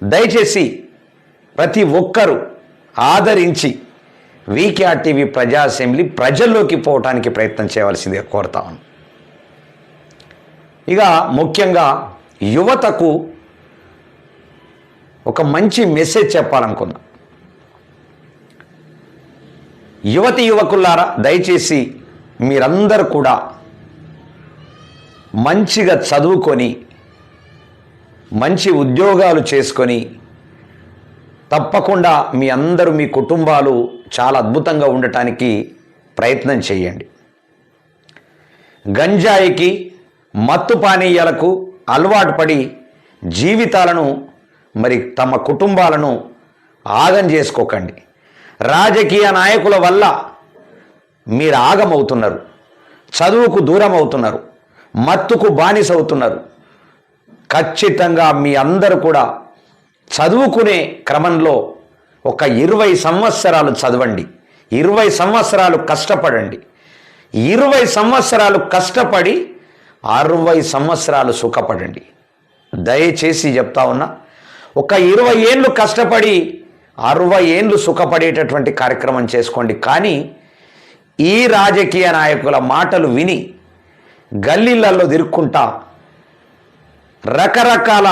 దయచేసి ప్రతి ఒక్కరూ ఆదరించి వీకేఆర్ టీవీ ప్రజా అసెంబ్లీ ప్రజల్లోకి పోవటానికి ప్రయత్నం చేయవలసిందిగా కోరుతాను ఇక ముఖ్యంగా యువతకు ఒక మంచి మెసేజ్ చెప్పాలనుకున్నా యువతి యువకులారా దయచేసి మీరందరూ కూడా మంచిగా చదువుకొని మంచి ఉద్యోగాలు చేసుకొని తప్పకుండా మీ అందరూ మీ కుటుంబాలు చాలా అద్భుతంగా ఉండటానికి ప్రయత్నం చేయండి. గంజాయికి మత్తు పానీయాలకు అలవాటు పడి జీవితాలను మరి తమ కుటుంబాలను ఆగం చేసుకోకండి. రాజకీయ నాయకుల వల్ల మీరు ఆగమవుతున్నారు. చదువుకు దూరం అవుతున్నారు మత్తుకు బానిస అవుతున్నారు. ఖచ్చితంగా మీ అందరూ కూడా చదువుకునే క్రమంలో ఒక ఇరవై సంవత్సరాలు చదవండి. ఇరవై సంవత్సరాలు కష్టపడండి. ఇరవై సంవత్సరాలు కష్టపడి అరవై సంవత్సరాలు సుఖపడండి. దయచేసి చెప్తా ఉన్నా ఒక ఇరవై ఏళ్ళు కష్టపడి అరవై ఏళ్ళు సుఖపడేటటువంటి కార్యక్రమం చేసుకోండి. కానీ ఈ రాజకీయ నాయకుల మాటలు విని గల్లీలలో తిరుక్కుంటా రకరకాల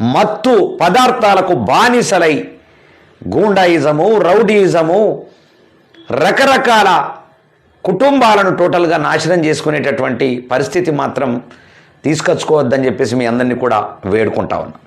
మత్తు పదార్థాలకు బానిసలై గూండాయిజము రౌడీయిజము రకరకాల కుటుంబాలను టోటల్గా నాశనం చేసుకునేటటువంటి పరిస్థితి మాత్రం తీసుకొచ్చుకోవద్దని చెప్పేసి మీ అందరినీ కూడా వేడుకుంటా ఉన్నా.